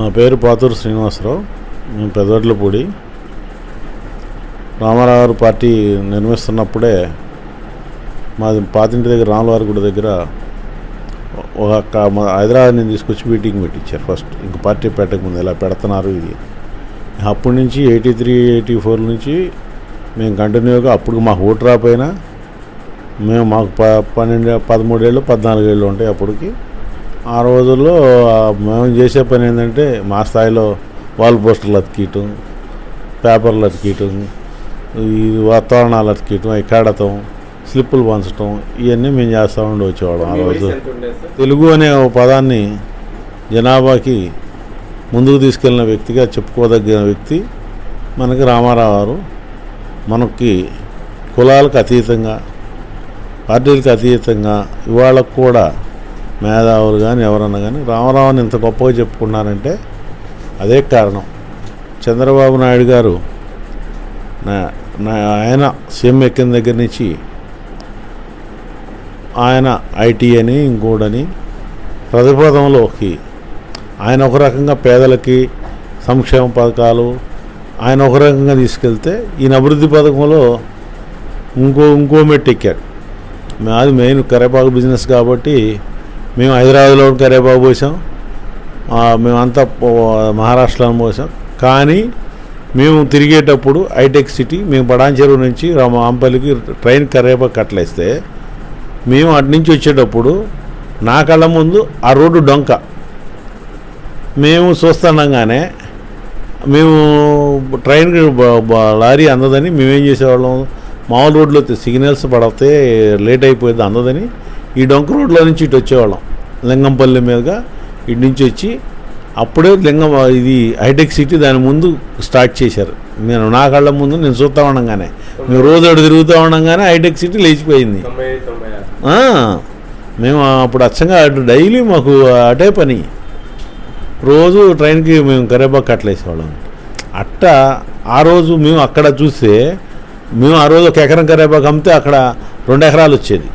నా పేరు పాతూరు శ్రీనివాసరావు. మేము పెదవడ్లపూడి. రామారావు గారు పార్టీ నిర్మిస్తున్నప్పుడే మాది పాతింటి దగ్గర రాములవారి గుడి దగ్గర ఒక మా హైదరాబాద్ నేను తీసుకొచ్చి మీటింగ్ పెట్టించారు ఫస్ట్. ఇంక పార్టీ పెట్టక ముందు ఇలా పెడుతున్నారు ఇది. అప్పటి నుంచి ఎయిటీ త్రీ ఎయిటీ ఫోర్ నుంచి మేము కంటిన్యూగా అప్పుడు మాకు ఓటు రాపోయినా మేము మాకు ప పన్నెండు పదమూడేళ్ళు పద్నాలుగేళ్ళు ఉంటాయి అప్పటికి. ఆ రోజుల్లో మేము చేసే పని ఏంటంటే మా స్థాయిలో వాల్ పోస్టర్లు అతికియటం పేపర్లు అతికియటం ఈ వాతావరణాలు అతికియటం అవి కాడటం స్లిప్పులు పంచటం ఇవన్నీ మేము చేస్తూ ఉండి వచ్చేవాళ్ళం ఆ రోజు. తెలుగు అనే పదాన్ని జనాభాకి ముందుకు తీసుకెళ్ళిన వ్యక్తిగా చెప్పుకోదగిన వ్యక్తి మనకి రామారావు గారు. మనకి కులాలకు అతీతంగా పార్టీలకు అతీతంగా ఇవాళ కూడా మేధావులు కానీ ఎవరన్నా కానీ రామారావుని ఇంత గొప్పగా చెప్పుకున్నారంటే అదే కారణం. చంద్రబాబు నాయుడు గారు నా నా ఆయన సీఎం ఎక్కిన దగ్గర నుంచి ఆయన ఐటీ అని ఇంకోడని ప్రతిపదంలోకి ఆయన ఒక రకంగా పేదలకి సంక్షేమ పథకాలు ఆయన ఒక రకంగా తీసుకెళ్తే ఈయన అభివృద్ధి పథకంలో ఇంకో ఇంకో మెట్టు ఎక్కాడు. మాది మెయిన్ కరేపాకు బిజినెస్ కాబట్టి మేము హైదరాబాద్లో కరేపాకు పోసాం. మేమంతా మహారాష్ట్రలో పోసాం. కానీ మేము తిరిగేటప్పుడు హైటెక్ సిటీ మేము పడాన్ చెరువు నుంచి రామాంపల్లికి ట్రైన్ కరేపాకు కట్టలేస్తే మేము అటు నుంచి వచ్చేటప్పుడు నా కళ్ళ ముందు ఆ రోడ్డు డొంక. మేము చూస్తుండగానే మేము ట్రైన్ లారీ అందదని మేమేం చేసేవాళ్ళం? మామూలు రోడ్లో సిగ్నల్స్ పడితే లేట్ అయిపోయింది అందదని ఈ డొంక రోడ్లో నుంచి ఇటు వచ్చేవాళ్ళం. లింగంపల్లి మీదుగా ఇటు నుంచి వచ్చి అప్పుడే లింగం ఇది హైటెక్ సిటీ దాని ముందు స్టార్ట్ చేశారు. నేను నా కళ్ళ ముందు నేను చూస్తూ ఉండగానే. మేము రోజు అటు తిరుగుతూ ఉండగానే హైటెక్ సిటీ లేచిపోయింది. మేము అప్పుడు అచ్చంగా అటు డైలీ మాకు అటే పని. రోజు ట్రైన్కి మేము కరేపాకు కట్టలేసేవాళ్ళం. అట్ట ఆ రోజు మేము అక్కడ చూస్తే మేము ఆ రోజు ఒక ఎకరం కరేపాకు అమ్మితే అక్కడ రెండు ఎకరాలు వచ్చేది.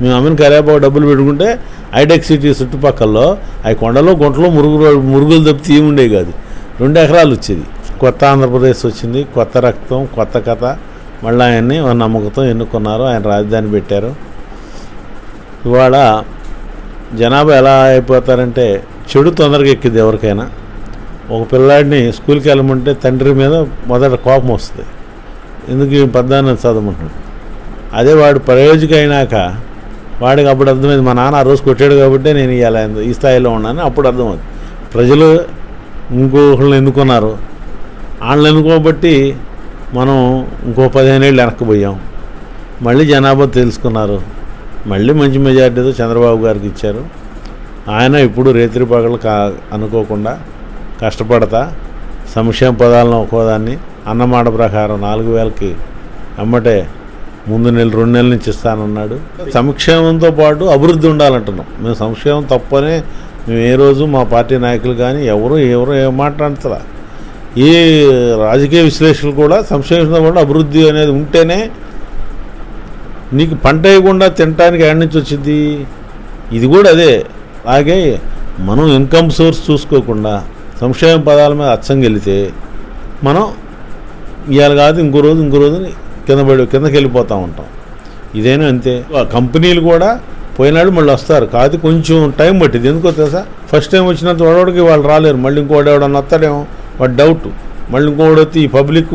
మేము అమ్మిన కరేపాకు డబ్బులు పెట్టుకుంటే హైటెక్ సిటీ చుట్టుపక్కల్లో అవి కొండలో గుంటలో మురుగు మురుగులు తప్పితే ఏముండే కాదు. రెండు ఎకరాలు వచ్చేది. కొత్త ఆంధ్రప్రదేశ్ వచ్చింది కొత్త రక్తం కొత్త కథ. మళ్ళీ ఆయన్ని నమ్మకంతో ఎన్నుకున్నారు ఆయన రాజధాని పెట్టారు. ఇవాళ జనాభా ఎలా అయిపోతారంటే చెడు తొందరగా ఎక్కింది ఎవరికైనా. ఒక పిల్లాడిని స్కూల్కి వెళ్ళమంటే తండ్రి మీద మొదట కోపం వస్తుంది. ఎందుకు ఈ పద్దాన్ని చదవమంటున్నాడు అదే వాడు ప్రయోజక అయినాక వాడికి అప్పుడు అర్థమైంది మా నాన్న ఆ రోజు కొట్టాడు కాబట్టి నేను ఇలా ఈ స్థాయిలో ఉన్నాను అప్పుడు అర్థమవుతుంది ప్రజలు ఇంకొకళ్ళని ఎన్నుకున్నారు. వాళ్ళని ఎన్నుకోబట్టి మనం ఇంకో పదిహేను ఏళ్ళు వెనక్కిపోయాం మళ్ళీ జనాభా తెలుసుకున్నారు. మళ్ళీ మంచి మెజార్టీతో చంద్రబాబు గారికి ఇచ్చారు. ఆయన ఇప్పుడు రేత్రి పగలు కా అనుకోకుండా కష్టపడతా సంక్షేమ పదాలను ఒక్కోదాన్ని అన్నమాట ప్రకారం నాలుగు వేలకి అమ్మటే ముందు నెల రెండు నెలల నుంచి ఇస్తానన్నాడు. సంక్షేమంతో పాటు అభివృద్ధి ఉండాలంటున్నాం. మేము సంక్షేమం తప్పనే మేము ఏ రోజు మా పార్టీ నాయకులు కానీ ఎవరు ఎవరు ఏం మాట్లాడతారా ఏ రాజకీయ విశ్లేషకులు కూడా సంక్షేమంతో పాటు అభివృద్ధి అనేది ఉంటేనే నీకు పంట వేయకుండా తినటానికి ఎక్కడి నుంచి వచ్చింది? ఇది కూడా అదే. అలాగే మనం ఇన్కమ్ సోర్స్ చూసుకోకుండా సంక్షేమ పదాల మీద అచ్చంగా వెళితే మనం ఇవాళ కాదు ఇంకో రోజు ఇంకో రోజుని కింద పడి కిందకి వెళ్ళిపోతూ ఉంటాం. ఇదేనా అంతే. కంపెనీలు కూడా పోయినాడు మళ్ళీ వస్తారు. కాదు కొంచెం టైం పట్టింది. ఎందుకో తెలుసా? ఫస్ట్ టైం వచ్చినంత వాడోడికి వాళ్ళు రాలేరు. మళ్ళీ ఇంకోటి ఎవడన్నా వస్తాడేమో. వాడు డౌట్. మళ్ళీ ఇంకోటి వచ్చి ఈ పబ్లిక్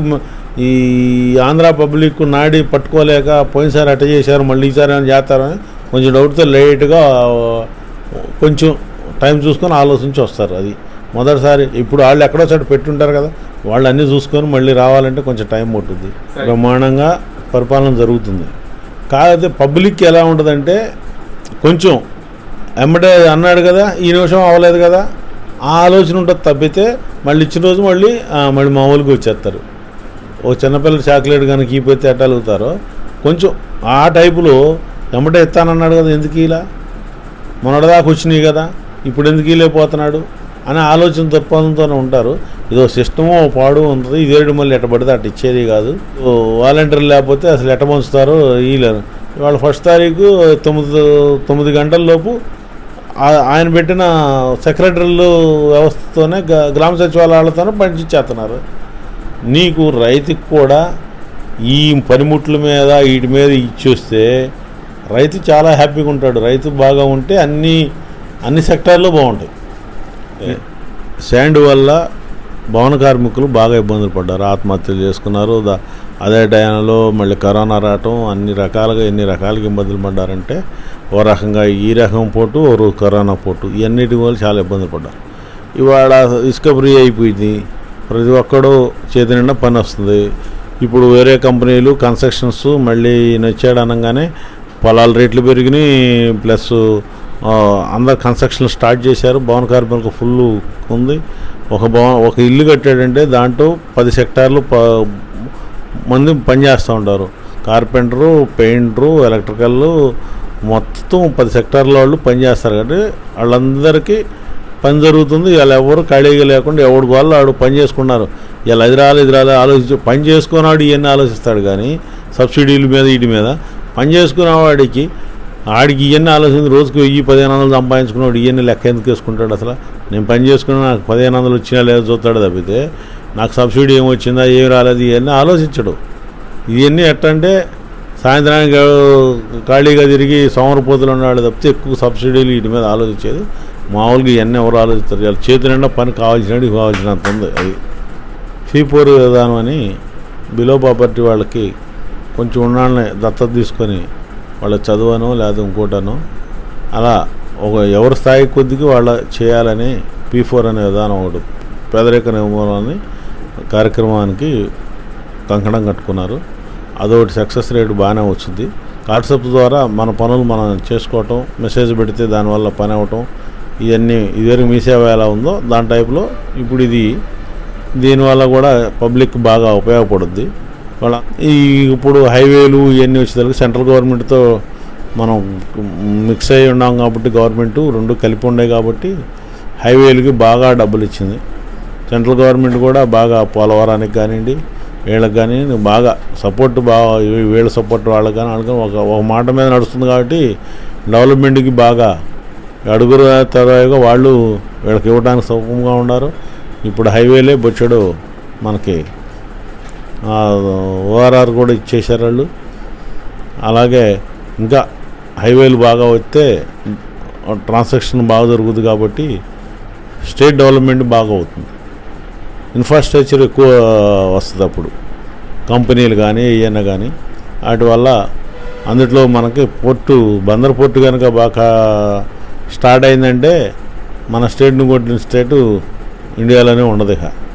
ఈ ఆంధ్ర పబ్లిక్ నాడి పట్టుకోలేక పోయినసారి అట్ట చేశారు. మళ్ళీ ఈసారి ఏమైనా చేస్తారని కొంచెం డౌట్తో లేట్గా కొంచెం టైం చూసుకొని ఆలోచించి వస్తారు. అది మొదటిసారి ఇప్పుడు వాళ్ళు ఎక్కడో చోట పెట్టుంటారు కదా వాళ్ళు అన్నీ చూసుకొని మళ్ళీ రావాలంటే కొంచెం టైం పట్టుద్ది. బ్రహ్మాండంగా పరిపాలన జరుగుతుంది. కాకపోతే పబ్లిక్ ఎలా ఉంటుందంటే కొంచెం ఎమ్మటే అన్నాడు కదా ఈ నిమిషం అవ్వలేదు కదా ఆ ఆలోచన ఉంటుంది తప్పితే మళ్ళీ ఇచ్చిన రోజు మళ్ళీ మళ్ళీ మామూలుగా వచ్చేస్తారు. ఓ చిన్నపిల్లలు చాక్లెట్ కనుక ఈపోతే ఎట్టలుగుతారో కొంచెం ఆ టైపులో ఎమ్మటే ఇస్తానన్నాడు కదా ఎందుకు ఇలా? మొన్నటిదాకా వచ్చినాయి కదా ఇప్పుడు ఎందుకు వెళ్ళిపోతున్నాడు అనే ఆలోచన దృక్పథంతోనే ఉంటారు. ఇదో సిస్టము పాడు ఉంటుంది ఇదేడు మళ్ళీ ఎట్ట పడితే అటు ఇచ్చేది కాదు. వాలంటీర్లు లేకపోతే అసలు ఎట్ట పంచుతారో వీళ్ళను. ఇవాళ ఫస్ట్ తారీఖు తొమ్మిది తొమ్మిది గంటల లోపు ఆయన పెట్టిన సెక్రటరీలు వ్యవస్థతోనే గ్రామ సచివాలయాలతోనే పంచిచ్చేస్తున్నారు నీకు రైతుకు కూడా ఈ పనిముట్ల మీద వీటి మీద ఇచ్చేస్తే రైతు చాలా హ్యాపీగా ఉంటాడు. రైతు బాగా ఉంటే అన్ని అన్ని సెక్టార్లు బాగుంటాయి. శాండ్ వల్ల భవన కార్మికులు బాగా ఇబ్బందులు పడ్డారు ఆత్మహత్యలు చేసుకున్నారు. అదే టైంలో మళ్ళీ కరోనా రావటం అన్ని రకాలుగా ఎన్ని రకాలుగా ఇబ్బందులు పడ్డారంటే ఓ రకంగా ఈ రకం పోటు ఓ కరోనా పోటు ఇవన్నిటి వల్ల చాలా ఇబ్బందులు పడ్డారు. ఇవాళ ఇసుక ఫ్రీ అయిపోయింది. ప్రతి ఒక్కడు చేతి నిండా పని వస్తుంది. ఇప్పుడు వేరే కంపెనీలు కన్స్ట్రక్షన్స్ మళ్ళీ ఈయన వచ్చాడు అనగానే పొలాల రేట్లు పెరిగినాయి ప్లస్ అందరు కన్స్ట్రక్షన్ స్టార్ట్ చేశారు. భవన కార్మికులకు ఫుల్ ఉంది. ఒక భవన ఒక ఇల్లు కట్టాడంటే దాంట్లో పది సెక్టార్లు ప మంది పనిచేస్తూ ఉంటారు. కార్పెంటరు పెయింటరు ఎలక్ట్రికల్ మొత్తం పది సెక్టార్ల వాళ్ళు పనిచేస్తారు కాబట్టి వాళ్ళందరికీ పని జరుగుతుంది. ఇలా ఎవరు ఖాళీగా లేకుండా ఎవడు వాళ్ళు ఆడు పని చేసుకున్నారు. ఇలా ఇది రాలి ఇది ఆలోచించి. పని చేసుకున్నాడు ఇవన్నీ ఆలోచిస్తాడు కానీ సబ్సిడీల మీద వీటి మీద పని చేసుకున్న వాడికి ఆడికి ఇవన్నీ ఆలోచించి రోజుకి వెయ్యి పదిహేను వందలు సంపాదించుకున్నాడు. ఇవన్నీ లెక్క ఎందుకు వేసుకుంటాడు అసలు? నేను పని చేసుకున్నా నాకు పదిహేను వందలు వచ్చినా లేదో చూస్తాడు తప్పితే నాకు సబ్సిడీ ఏం వచ్చిందా ఏమి రాలేదు ఇవన్నీ ఆలోచించడు. ఇవన్నీ ఎట్టంటే సాయంత్రానికి ఖాళీగా తిరిగి సోమరపోతులు ఉన్నాడు తప్పితే ఎక్కువ సబ్సిడీలు వీటి మీద ఆలోచించేది. మామూలుగా ఇవన్నీ ఎవరు ఆలోచిస్తారు? ఇలా చేతి నిండా పని కావాల్సినట్టు కావాల్సినంత ఉంది అది. ఫీ విధానం అని బిలో ప్రాపర్టీ వాళ్ళకి కొంచెం ఉన్నాళ్ళని దత్తత తీసుకొని వాళ్ళ చదువనో లేదా ఇంకోటనో అలా ఒక ఎవరి స్థాయి కొద్దికి వాళ్ళ చేయాలని పీ ఫోర్ అనే విధానం ఒకటి పేదరిక నిర్మూలన కార్యక్రమానికి కంకణం కట్టుకున్నారు. అదొకటి సక్సెస్ రేట్ బాగానే వచ్చింది. వాట్సాప్ ద్వారా మన పనులు మనం చేసుకోవటం మెసేజ్ పెడితే దానివల్ల పని అవ్వటం ఇవన్నీ ఇదివరకు మీ సేవ ఎలా ఉందో దాని టైప్లో ఇప్పుడు ఇది దీనివల్ల కూడా పబ్లిక్ బాగా ఉపయోగపడుద్ది. వాళ్ళ ఈ ఇప్పుడు హైవేలు ఇవన్నీ వచ్చేసరికి సెంట్రల్ గవర్నమెంట్తో మనం మిక్స్ అయి ఉన్నాం కాబట్టి గవర్నమెంట్ రెండు కలిపి ఉన్నాయి కాబట్టి హైవేలకి బాగా డబ్బులు ఇచ్చింది. సెంట్రల్ గవర్నమెంట్ కూడా బాగా పోలవరానికి కానివ్వండి వీళ్ళకి కానీ బాగా సపోర్ట్ బాగా వీళ్ళ సపోర్ట్ వాళ్ళకి కానీ వాళ్ళకి ఒక ఒక మాట మీద నడుస్తుంది కాబట్టి డెవలప్మెంట్కి బాగా అడుగురు తరగా వాళ్ళు వీళ్ళకి ఇవ్వడానికి సౌకర్యంగా ఉన్నారు. ఇప్పుడు హైవేలే బొచ్చడు మనకి ఓఆర్ఆర్ కూడా ఇచ్చేశారు వాళ్ళు. అలాగే ఇంకా హైవేలు బాగా వస్తే ట్రాన్సాక్షన్ బాగా జరుగుతుంది కాబట్టి స్టేట్ డెవలప్మెంట్ బాగా అవుతుంది. ఇన్ఫ్రాస్ట్రక్చర్ ఎక్కువ వస్తుంది అప్పుడు. కంపెనీలు కానీ ఏమైనా కానీ. వాటి వల్ల అందుట్లో మనకి పోర్టు బందర్ పోర్టు కనుక బాగా స్టార్ట్ అయిందంటే మన స్టేట్ను కొట్టిన స్టేటు ఇండియాలోనే ఉండదు ఇక.